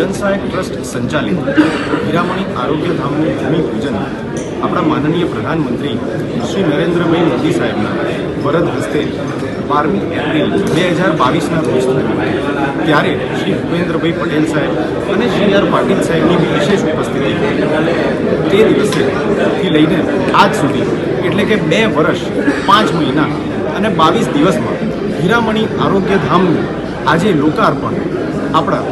જનસહાયક trust સંચાલિત હીરામણી આરોગ્ય ધામનું ભૂમિપૂજન આપણા માનનીય પ્રધાનમંત્રી શ્રી નરેન્દ્રભાઈ મોદી સાહેબના વરદ હસ્તે બારમી એપ્રિલ બે હજાર બાવીસના રોજ થયું. ત્યારે શ્રી ભૂપેન્દ્રભાઈ પટેલ સાહેબ અને શ્રી આર પાટીલ સાહેબની વિશેષ ઉપસ્થિતિ તે દિવસેથી લઈને આજ સુધી, એટલે કે બે વર્ષ, પાંચ મહિના અને બાવીસ દિવસમાં હીરામણી આરોગ્ય ધામનું આજે લોકાર્પણ આપણા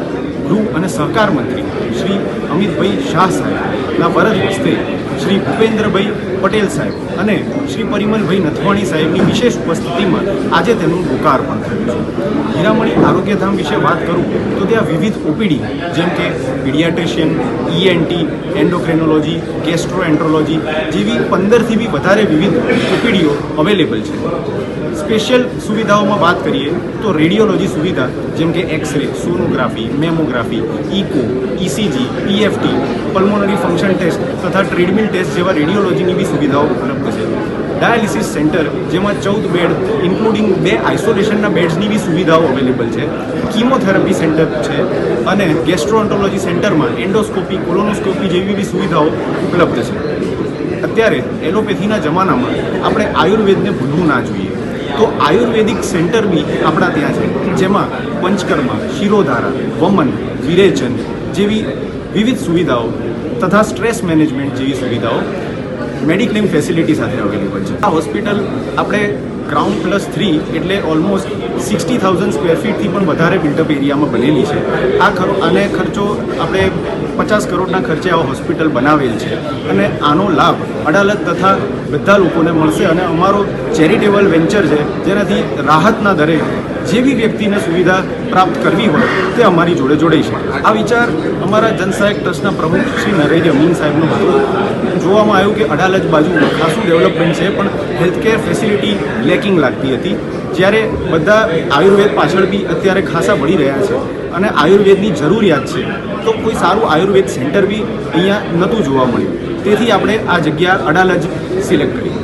ગૃહ અને સહકાર મંત્રી શ્રી અમિતભાઈ શાહ સાહેબના વરદ હસ્તે શ્રી ભૂપેન્દ્રભાઈ પટેલ સાહેબ અને શ્રી પરિમલભાઈ નથવાણી સાહેબની વિશેષ ઉપસ્થિતિમાં આજે તેનું લોકાર્પણ થયું છે. હીરામણી આરોગ્યધામ વિશે વાત કરું તો ત્યાં વિવિધ ઓપીડી, જેમ કે પીડિયાટ્રિશિયન ઈએનટી એન્ડોક્રેનોલોજી, ગેસ્ટ્રોએન્ટ્રોલોજી જેવી પંદરથી બી વધારે વિવિધ ઓપીડીઓ અવેલેબલ છે. સ્પેશિયલ સુવિધાઓમાં વાત કરીએ તો રેડિયોલોજી સુવિધા, જેમ કે X ray, sonography, mammography, echo, ECG PFT pulmonary function test તથા ટ્રેડમિલ ટેસ્ટ જેવા રેડિયોલોજીની બી સુવિધાઓ ઉપલબ્ધ છે ડાયાલિસિસ સેન્ટર જેમાં ચૌદ બેડ ઇન્ક્લુડિંગ બે આઇસોલેશનના બેડ્સની બી સુવિધાઓ અવેલેબલ છે. કીમોથેરાપી સેન્ટર છે અને ગેસ્ટ્રોન્ટોલોજી સેન્ટરમાં એન્ડોસ્કોપી કોલોનોસ્કોપી જેવી બી સુવિધાઓ ઉપલબ્ધ છે. અત્યારે એલોપેથીના જમાનામાં આપણે આયુર્વેદને ભૂલવું ના જોઈએ. તો આયુર્વેદિક સેન્ટર બી આપણા ત્યાં છે, જેમાં પંચકર્મા, શિરોધારા, વમન, વિરેચન જેવી વિવિધ સુવિધાઓ તથા સ્ટ્રેસ મેનેજમેન્ટ જેવી સુવિધાઓ મેડિક્લેમ ફેસિલિટી સાથે અવેલેબલ છે. આ હોસ્પિટલ આપણે ગ્રાઉન્ડ પ્લસ થ્રી એટલે ઓલમોસ્ટ સિક્સટી થાઉઝન્ડ સ્ક્વેર ફીટથી પણ વધારે બિલ્ટઅપ એરિયામાં બનેલી છે. આ ખરો, આને ખર્ચો આપણે પચાસ કરોડના ખર્ચે આ હોસ્પિટલ બનાવેલ છે. અને આનો લાભ અડાલત તથા બધા લોકોને મળશે. અને અમારો ચેરિટેબલ વેન્ચર છે, જેનાથી રાહતના દરે જે બી વ્યક્તિને સુવિધા પ્રાપ્ત કરવી હોય તે અમારી જોડે જોડાઈ છે આ વિચાર અમારા જનસહાયક ટ્રસ્ટના પ્રમુખ શ્રી નરેશ અમીન સાહેબનો હતો. જોવામાં આવ્યું કે અડાલજ બાજુ ખાસું ડેવલપમેન્ટ છે, પણ હેલ્થકેર ફેસિલિટી લેકિંગ લાગતી હતી. જ્યારે બધા આયુર્વેદ પાછળ બી અત્યારે ખાસા વળી રહ્યા છે અને આયુર્વેદની જરૂરિયાત છે, તો કોઈ સારું આયુર્વેદ સેન્ટર બી અહીંયા નહોતું જોવા મળ્યું. તેથી આપણે આ જગ્યા અડાલજ સિલેક્ટ કરી.